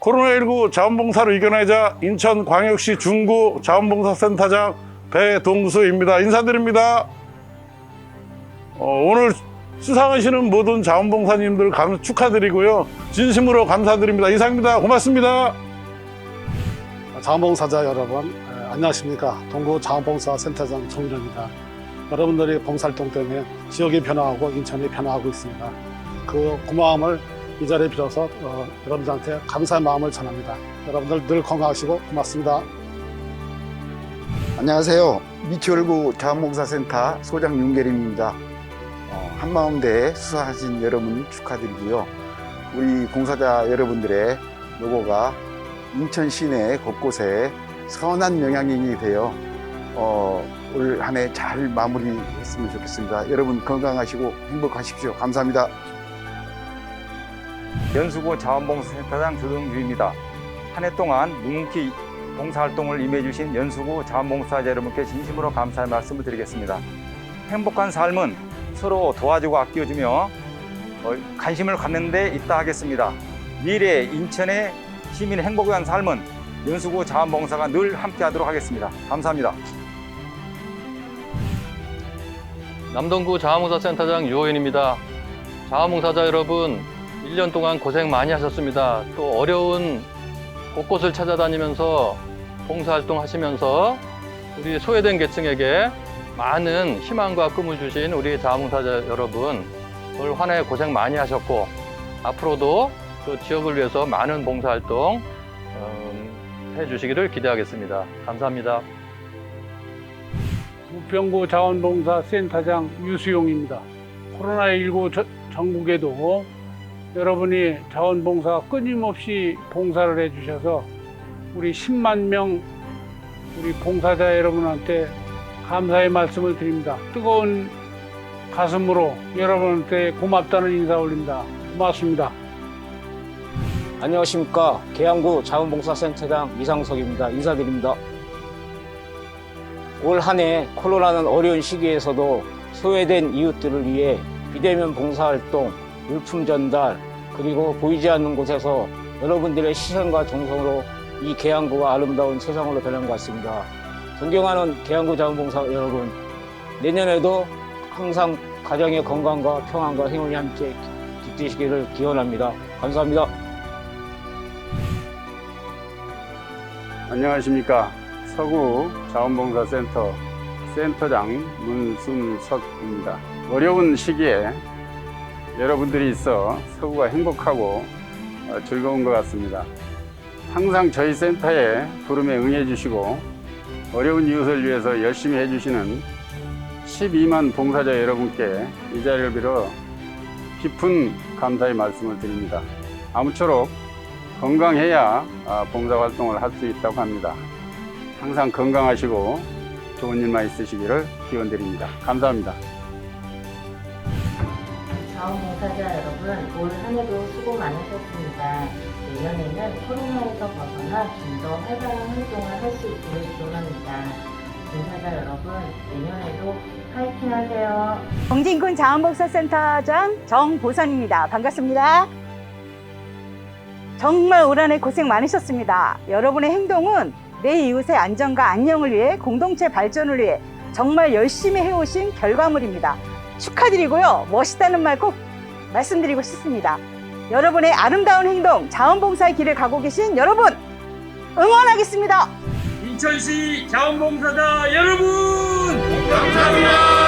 코로나19 자원봉사를 이겨내자 인천광역시 중구 자원봉사센터장 배동수입니다. 인사드립니다. 어, 오늘 수상하시는 모든 자원봉사님들 감, 축하드리고요. 진심으로 감사드립니다. 이상입니다. 고맙습니다. 자원봉사자 여러분 에, 안녕하십니까 동구 자원봉사센터장 정민호입니다 여러분들의 봉사활동 때문에 지역이 변화하고 인천이 변화하고 있습니다 그 고마움을 이 자리에 빌어서 어, 여러분들한테 감사의 마음을 전합니다 여러분들 늘 건강하시고 고맙습니다 안녕하세요. 미추홀구 자원봉사센터 소장 윤계림입니다. 어, 한마음대에 수사하신 여러분 축하드리고요. 우리 봉사자 여러분들의 노고가 인천 시내 곳곳에 선한 영향력이 되어 어, 올 한 해 잘 마무리했으면 좋겠습니다. 여러분 건강하시고 행복하십시오. 감사합니다. 연수구 자원봉사센터장 조동주입니다. 한 해 동안 묵묵히 봉사활동을 임해주신 연수구 자원봉사자 여러분께 진심으로 감사의 말씀을 드리겠습니다. 행복한 삶은 서로 도와주고 아껴주며 어, 관심을 갖는 데 있다 하겠습니다. 미래 인천의 시민의 행복한 삶은 연수구 자원봉사가 늘 함께하도록 하겠습니다. 감사합니다. 남동구 자원봉사센터장 유호연입니다. 자원봉사자 여러분, 1년 동안 고생 많이 하셨습니다. 또 어려운 곳곳을 찾아다니면서 봉사활동 하시면서 우리 소외된 계층에게 많은 희망과 꿈을 주신 우리 자원봉사자 여러분, 올 한 해 고생 많이 하셨고, 앞으로도 그 지역을 위해서 많은 봉사활동 음, 해주시기를 기대하겠습니다. 감사합니다. 부평구 자원봉사 센터장 유수용입니다. 코로나19 저- 전국에도 여러분이 자원봉사 끊임없이 봉사를 해주셔서 우리 10만 명 우리 봉사자 여러분한테 감사의 말씀을 드립니다. 뜨거운 가슴으로 여러분한테 고맙다는 인사 올립니다. 고맙습니다. 안녕하십니까. 계양구 자원봉사센터장 이상석입니다. 인사드립니다. 올 한 해 코로나는 어려운 시기에서도 소외된 이웃들을 위해 비대면 봉사활동, 물품 전달, 그리고 보이지 않는 곳에서 여러분들의 시선과 정성으로 이 계양구가 아름다운 세상으로 변한 것 같습니다. 존경하는 계양구 자원봉사 여러분, 내년에도 항상 가정의 건강과 평안과 행운이 함께 깃드시기를 기원합니다. 감사합니다. 안녕하십니까. 서구 자원봉사센터 센터장 문순석입니다. 어려운 시기에 여러분들이 있어 서구가 행복하고 어, 즐거운 것 같습니다. 항상 저희 센터에 부름에 응해주시고 어려운 이웃을 위해서 열심히 해주시는 12만 봉사자 여러분께 이 자리를 빌어 깊은 감사의 말씀을 드립니다. 아무쪼록 건강해야 아, 봉사활동을 할 수 있다고 합니다. 항상 건강하시고 좋은 일만 있으시기를 기원드립니다. 감사합니다. 자원봉사자 여러분, 올 한 해도 수고 많으셨습니다. 내년에는 코로나에서 벗어나 좀 더 활발한 활동을 할 수 있기를 기원합니다. 봉사자 여러분, 내년에도 파이팅 하세요. 정진군 자원봉사센터장 정보선입니다. 반갑습니다. 정말 올 한해 고생 많으셨습니다. 여러분의 행동은 내 이웃의 안전과 안녕을 위해 공동체 발전을 위해 정말 열심히 해오신 결과물입니다. 축하드리고요. 멋있다는 말 꼭 말씀드리고 싶습니다. 여러분의 아름다운 행동, 자원봉사의 길을 가고 계신 여러분 응원하겠습니다. 인천시 자원봉사자 여러분 감사합니다.